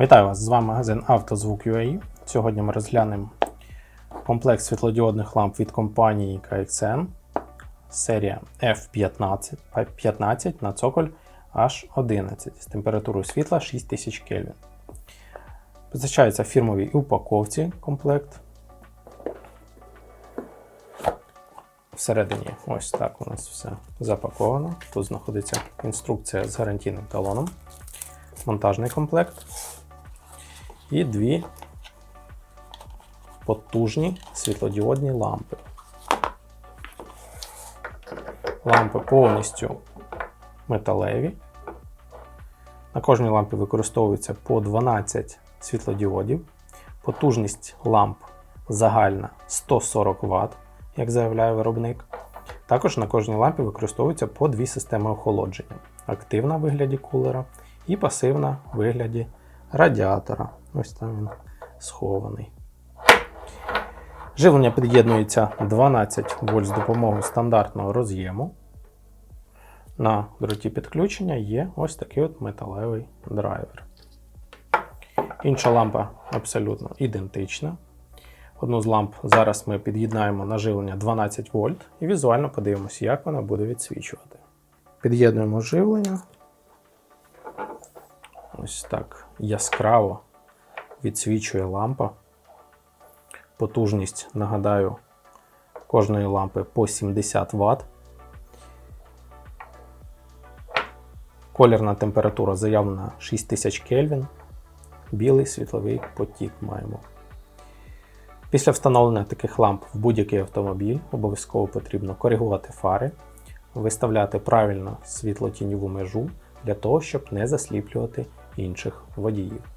Вітаю вас! З вами магазин «Автозвук.UA». Сьогодні ми розглянемо комплект світлодіодних ламп від компанії KXN, серія F15 15 на цоколь H11 з температурою світла 6000 Кельвін. Позначається в фірмовій упаковці комплект. Всередині ось так у нас все запаковано. Тут знаходиться інструкція з гарантійним талоном, монтажний комплект і дві потужні світлодіодні лампи. Лампи повністю металеві. На кожній лампі використовується по 12 світлодіодів. Потужність ламп загальна 140 Вт, як заявляє виробник. Також на кожній лампі використовується по дві системи охолодження: активна в вигляді кулера і пасивна в вигляді радіатора. Ось там він схований. Живлення під'єднується 12 вольт з допомогою стандартного роз'єму. На дроті підключення є ось такий от металевий драйвер. Інша лампа абсолютно ідентична. Одну з ламп зараз ми під'єднаємо на живлення 12 вольт і візуально подивимося, як вона буде відсвічувати. Під'єднуємо живлення. Ось так яскраво відсвічує лампа. Потужність, нагадаю, кожної лампи по 70 Вт. Колірна температура заявлена 6000 Кельвін. Білий світловий потік маємо. Після встановлення таких ламп в будь-який автомобіль обов'язково потрібно коригувати фари, виставляти правильно світло-тіньову межу для того, щоб не засліплювати інших водіїв.